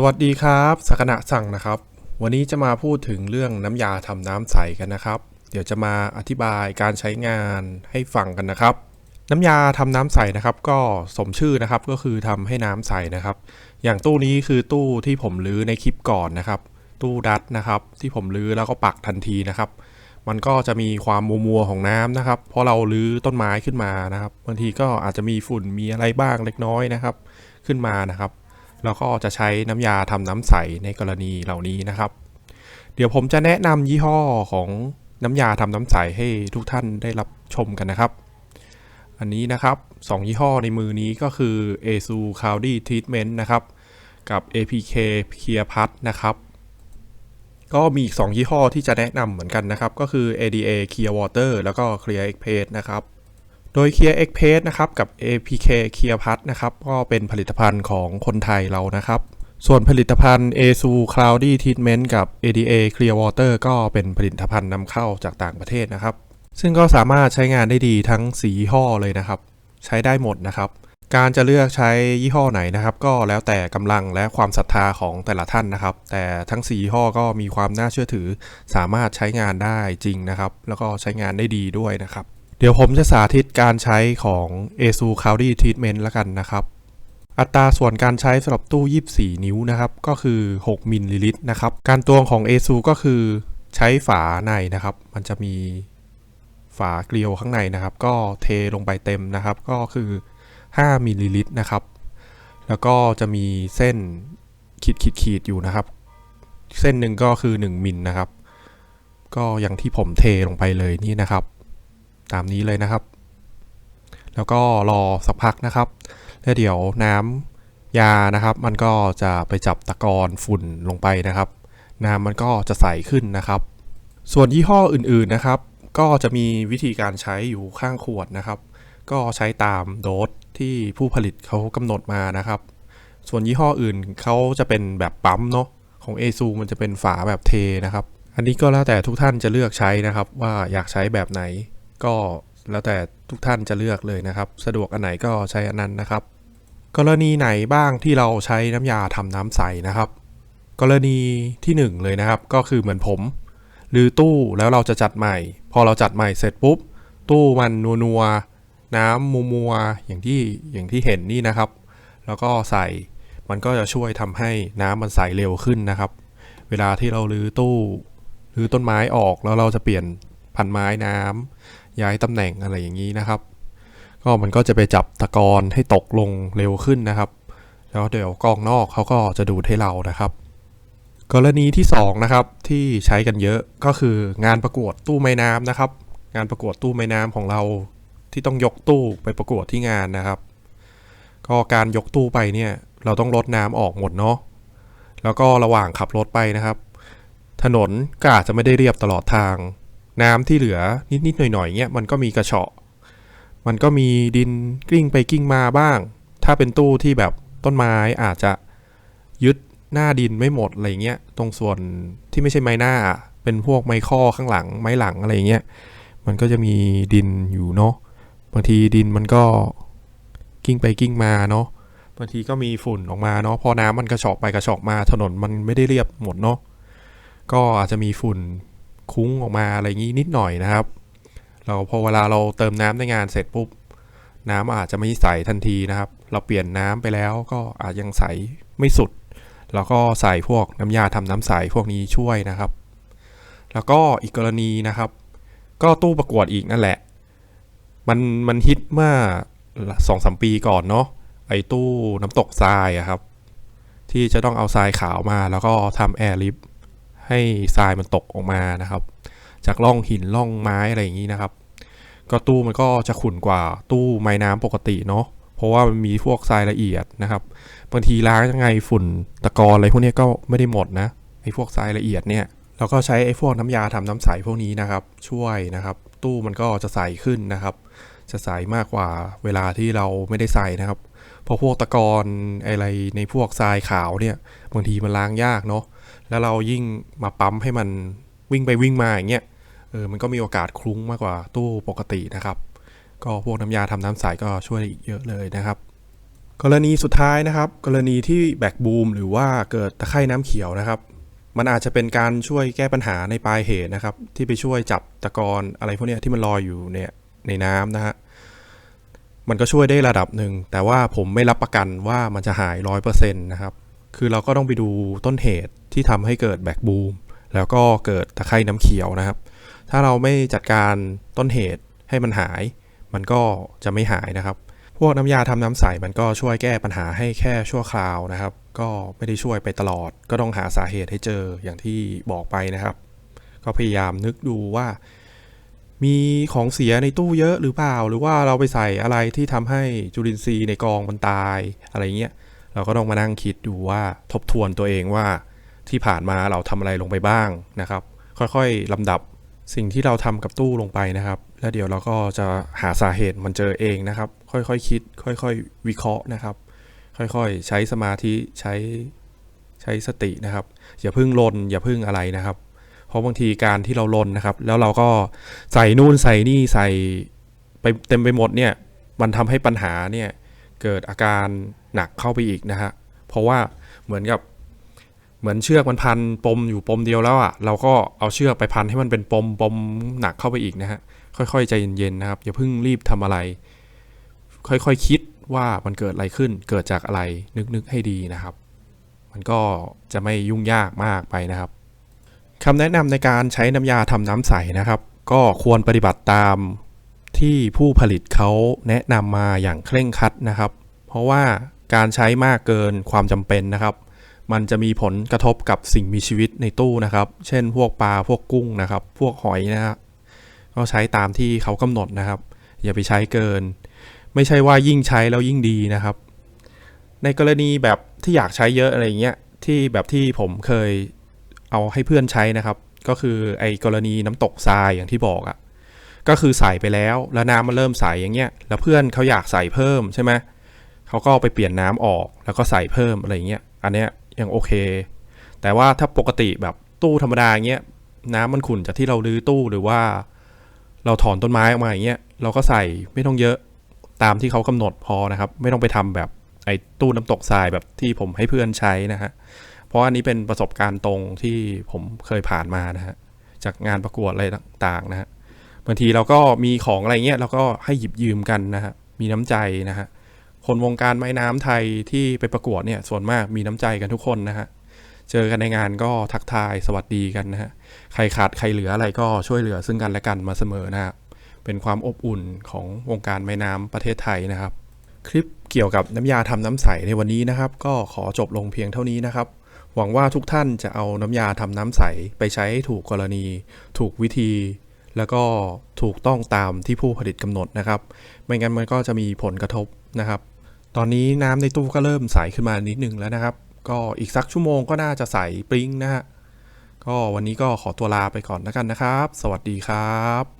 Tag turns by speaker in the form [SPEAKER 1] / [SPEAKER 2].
[SPEAKER 1] สวัสดีครับสักณะสั่งนะครับ วันนี้จะมาพูดถึงเรื่องน้ำยาทำน้ำใสกันนะครับ เดี๋ยวจะมาอธิบายการใช้งานให้ฟังกันนะครับ น้ำยาทำน้ำใสนะครับ ก็สมชื่อนะครับก็คือทำให้น้ำใสนะครับ อย่างตู้นี้คือตู้ที่ผมรื้อในคลิปก่อนนะครับ ตู้ดัตนะครับ ที่ผมรื้อแล้วก็ปักทันทีนะครับ มันก็จะมีความมัวมัวๆของน้ำนะครับ เพราะเรารื้อต้นไม้ขึ้นมานะครับบางทีก็อาจจะมีฝุ่นมีอะไรบ้างเล็กน้อยนะครับ ขึ้นมานะครับ เราก็จะใช้น้ำยาทำน้ำใสในกรณีเหล่านี้นะครับ เดี๋ยวผมจะแนะนำยี่ห้อของน้ำยาทำน้ำใสให้ทุกท่านได้รับชมกันนะครับ อันนี้นะครับสองยี่ห้อในมือนี้ก็คือ ASU Cloudy Treatment นะครับ กับ APK Clear Plus นะครับ ก็มีอีก 2 ยี่ห้อที่จะแนะนำเหมือนกันนะครับ ก็คือ ADA Clear Water แล้วก็ Clear Express นะครับ โดย Clear Express นะครับกับ APK Clear Plus นะครับก็เป็นผลิตภัณฑ์ของคนไทยเรานะครับ ส่วนผลิตภัณฑ์ ASU Cloudy Treatment กับ ADA Clear Water ก็เป็นผลิตภัณฑ์นำเข้าจากต่างประเทศนะครับ ซึ่งก็สามารถใช้งานได้ดีทั้งสียี่ห้อเลยนะครับ ใช้ได้หมดนะครับการจะเลือกใช้ยี่ห้อไหนนะครับ ก็แล้วแต่กำลังและความศรัทธาของแต่ละท่านนะครับ แต่ทั้งสียี่ห้อก็มีความน่าเชื่อถือ สามารถใช้งานได้จริงนะครับ แล้วก็ใช้งานได้ดีด้วยนะครับ เดี๋ยวผมจะสาธิตการใช้ของ ASU Cloudy Treatment แล้วกันนะครับ อัตราส่วนการใช้สำหรับตู้ 24 นิ้วนะครับ ก็คือ 6 มิลลิลิตรนะครับ การตวงของ ASU ก็คือใช้ฝาในนะครับ มันจะมีฝาเกลียวข้างในนะครับ ก็เทลงไปเต็มนะครับ ก็คือ 5 มิลลิลิตรนะครับ แล้วก็จะมีเส้นขีดขีดขีดอยู่นะครับ เส้นหนึ่งก็คือ 1 มิลนะครับ ก็อย่างที่ผมเทลงไปเลยนี่นะครับ ตามนี้เลยนะครับ แล้วก็รอสักพักนะครับ แล้วเดี๋ยวน้ำยานะครับ มันก็จะไปจับตะกอนฝุ่นลงไปนะครับ น้ำมันก็จะใสขึ้นนะครับ ส่วนยี่ห้ออื่นๆนะครับ ก็จะมีวิธีการใช้อยู่ข้างขวดนะครับ ก็ใช้ตามโดสที่ผู้ผลิตเขากำหนดมานะครับ ส่วนยี่ห้ออื่นเขาจะเป็นแบบปั๊มเนาะของ a s u มันจะเป็นฝาแบบเทนะครับ อันนี้ก็แล้วแต่ทุกท่านจะเลือกใช้นะครับ ว่าอยากใช้แบบไหน ก็แล้วแต่ทุกท่านจะเลือกเลยนะครับ สะดวกอันไหนก็ใช้อันนั้นนะครับ กรณีไหนบ้างที่เราใช้น้ำยาทำน้ำใสนะครับ กรณีที่หนึ่งเลยนะครับ ก็คือเหมือนผมหรือตู้แล้วเราจะจัดใหม่ พอเราจัดใหม่เสร็จปุ๊บ ตู้มันนัวนัวน้ำมัวมัวอย่างที่อย่างที่เห็นนี่นะครับ แล้วก็ใส่มันก็จะช่วยทำให้น้ำมันใสเร็วขึ้นนะครับ เวลาที่เราลื้อตู้ลื้อต้นไม้ออกแล้วเราจะเปลี่ยนพันไม้น้ำ ย้ายตำแหน่งอะไรอย่างนี้นะครับ ก็มันก็จะไปจับตะกอนให้ตกลงเร็วขึ้นนะครับ แล้วเดี๋ยวกองนอกเขาก็จะดูดให้เรานะครับ กรณีที่2นะครับที่ใช้กันเยอะก็คืองานประกวดตู้ไม้น้ำนะครับ งานประกวดตู้ไม้น้ำของเราที่ต้องยกตู้ไปประกวดที่งานนะครับ ก็การยกตู้ไปเนี่ยเราต้องลดน้ำออกหมดเนาะแล้วก็ระหว่างขับรถไปนะครับ ถนนก็อาจจะไม่ได้เรียบตลอดทาง น้ำที่เหลือนิดๆหน่อยๆเงี้ยมันก็มีกระเฉาะ มันก็มีดินกลิ้งไปกลิ้งมาบ้าง ถ้าเป็นตู้ที่แบบต้นไม้อาจจะยึดหน้าดินไม่หมดอะไรเงี้ยตรงส่วนที่ไม่ใช่ไม้หน้า เป็นพวกไม้ข้อข้างหลังไม้หลังอะไรเงี้ยมันก็จะมีดินอยู่เนาะบางทีดินมันก็กิ้งไปกิ้งมาเนาะบางทีก็มีฝุ่นออกมาเนาะพอน้ำมันกระเฉาะไปกระเฉาะมาถนนมันไม่ได้เรียบหมดเนาะก็อาจจะมีฝุ่น คุ้งออกมาอะไรอย่างนี้นิดหน่อยนะครับ เราพอเวลาเราเติมน้ำในงานเสร็จปุ๊บ น้ำอาจจะไม่ใสทันทีนะครับ เราเปลี่ยนน้ำไปแล้วก็อาจยังใสไม่สุดเราก็ใส่พวกน้ำยาทำน้ำใสพวกนี้ช่วยนะครับ แล้วก็อีกกรณีนะครับ ก็ตู้ประกวดอีกนั่นแหละ มันมันฮิตเมื่อสองสามปีก่อนเนาะไอ้ตู้น้ำตกทรายอะครับ ที่จะต้องเอาทรายขาวมาแล้วก็ทำแอร์ลิฟต ให้ทรายมันตกออกมานะครับ จากร่องหินร่องไม้อะไรอย่างนี้นะครับ ก็ตู้มันก็จะขุ่นกว่าตู้ไม้น้ำปกติเนาะเพราะว่ามันมีพวกทรายละเอียดนะครับบางทีล้างยังไงฝุ่นตะกอนอะไรพวกนี้ก็ไม่ได้หมดนะไอ้พวกทรายละเอียดเนี่ยเราก็ใช้ไอ้พวกน้ำยาทำน้ำใสพวกนี้นะครับ ช่วยนะครับ ตู้มันก็จะใสขึ้นนะครับ จะใสมากกว่าเวลาที่เราไม่ได้ใส่นะครับเพราะพวกตะกอนอะไรในพวกทรายขาวเนี่ยบางทีมันล้างยากเนาะ แล้วเรายิ่งมาปั๊มให้มันวิ่งไปวิ่งมาอย่างเงี้ยเออมันก็มีโอกาสคลุ้งมากกว่าตู้ปกตินะครับ ก็พวกน้ำยาทำน้ำใสก็ช่วยได้อีกเยอะเลยนะครับ กรณีสุดท้ายนะครับ กรณีที่แบกบูมหรือว่าเกิดตะไคร่น้ำเขียวนะครับ มันอาจจะเป็นการช่วยแก้ปัญหาในปลายเหตุนะครับ ที่ไปช่วยจับตะกอนอะไรพวกนี้ที่มันลอยอยู่เนี่ยในน้ำนะฮะมันก็ช่วยได้ระดับหนึ่ง แต่ว่าผมไม่รับประกันว่ามันจะหายร้อยเปอร์เซ็นต์นะครับ คือเราก็ต้องไปดูต้นเหตุ ที่ทำให้เกิดแบกบูมแล้วก็เกิดตะไคร่น้ำเขียวนะครับ ถ้าเราไม่จัดการต้นเหตุให้มันหาย มันก็จะไม่หายนะครับ พวกน้ำยาทำน้ำใสมันก็ช่วยแก้ปัญหาให้แค่ชั่วคราวนะครับ ก็ไม่ได้ช่วยไปตลอด ก็ต้องหาสาเหตุให้เจออย่างที่บอกไปนะครับ ก็พยายามนึกดูว่า มีของเสียในตู้เยอะหรือเปล่า หรือว่าเราไปใส่อะไรที่ทำให้จุลินทรีย์ในกองมันตายอะไรเงี้ยเราก็ต้องมานั่งคิดดูว่าทบทวนตัวเองว่า ที่ผ่านมาเราทำอะไรลงไปบ้างนะครับ ค่อยๆลำดับสิ่งที่เราทำกับตู้ลงไปนะครับ แล้วเดี๋ยวเราก็จะหาสาเหตุมันเจอเองนะครับ ค่อยๆคคิด ค่อยๆ วิเคราะห์นะครับ ค่อยๆ ใช้สมาธิใช้ใช้สตินะครับ อย่าพึ่งลนอย่าพึ่งอะไรนะครับ เพราะบางทีการที่เราลนนะครับ แล้วเราก็ใส่นู่นใส่นี่ใส่ไปเต็มไปหมดเนี่ยมันทำให้ปัญหาเนี่ยเกิดอาการหนักเข้าไปอีกนะฮะเพราะว่าเหมือนกับ เหมือนเชือกมันพันปมอยู่ปมเดียวแล้วอะ่ะเราก็เอาเชือกไปพันให้มันเป็นปมปมหนักเข้าไปอีกนะฮะค่อยๆใจเย็นๆนะครับอย่าเพิ่งรีบทำอะไร ค่อยๆคคิดว่ามันเกิดอะไรขึ้น เกิดจากอะไรนึกๆให้ดีนะครับ มันก็จะไม่ยุ่งยากมากไปนะครับคำแนะนำในการใช้น้ำยาทำน้ำใสนะครับ ก็ควรปฏิบัติตามที่ผู้ผลิตเขาแนะนำมาอย่างเคร่งครัดนะครับ เพราะว่าการใช้มากเกินความจำเป็นนะครับ มันจะมีผลกระทบกับสิ่งมีชีวิตในตู้นะครับ เช่น พวกปลา พวกกุ้งนะครับ พวกหอยนะครับก็ใช้ตามที่เขากำหนดนะครับ อย่าไปใช้เกิน ไม่ใช่ว่ายิ่งใช้แล้วยิ่งดีนะครับ ในกรณีแบบที่อยากใช้เยอะอะไรเงี้ย ที่แบบที่ผมเคยเอาให้เพื่อนใช้นะครับ ก็คือไอ้กรณีน้ำตกทรายอย่างที่บอกอะ่ะ ก็คือใส่ไปแล้วแล้วน้ำมันเริ่มใสอย่างเงี้ย แล้วเพื่อนเขาอยากใส่เพิ่มใช่ไหมเขาก็ไปเปลี่ยนน้ำออกแล้วก็ใส่เพิ่มอะไรเงี้ย อันเนี้ย ยังโอเค แต่ว่าถ้าปกติแบบตู้ธรรมดาเงี้ยน้ำมันขุ่นจากที่เราลื้อตู้หรือว่า เราถอนต้นไม้ออกมาอย่างเงี้ยเราก็ใส่ไม่ต้องเยอะตามที่เขากำหนดพอนะครับ ไม่ต้องไปทำแบบไอ้ตู้น้ำตกทรายแบบที่ผมให้เพื่อนใช้นะฮะเพราะอันนี้เป็นประสบการณ์ตรงที่ผมเคยผ่านมานะฮะจากงานประกวดอะไรต่างๆนะฮะบางทีเราก็มีของอะไรเงี้ยเราก็ให้หยิบยืมกันนะฮะมีน้ำใจนะฮะ คนวงการไม้น้ำไทยที่ไปประกวดเนี่ยส่วนมากมีน้ำใจกันทุกคนนะฮะ เจอกันในงานก็ทักทายสวัสดีกันนะฮะ ใครขาดใครเหลืออะไรก็ช่วยเหลือซึ่งกันและกันมาเสมอนะครับ เป็นความอบอุ่นของวงการไม้น้ำประเทศไทยนะครับ คลิปเกี่ยวกับน้ำยาทำน้ำใสในวันนี้นะครับ ก็ขอจบลงเพียงเท่านี้นะครับ หวังว่าทุกท่านจะเอาน้ำยาทำน้ำใสไปใช้ให้ถูกกรณี ถูกวิธีแล้วก็ถูกต้องตามที่ผู้ผลิตกำหนดนะครับ ไม่งั้นมันก็จะมีผลกระทบนะครับ ตอนนี้น้ำในตู้ก็เริ่มใสขึ้นมานิดนึงแล้วนะครับ ก็อีกสักชั่วโมงก็น่าจะใสปริ้งนะฮะก็วันนี้ก็ขอตัวลาไปก่อนแล้วกันนะครับ สวัสดีครับ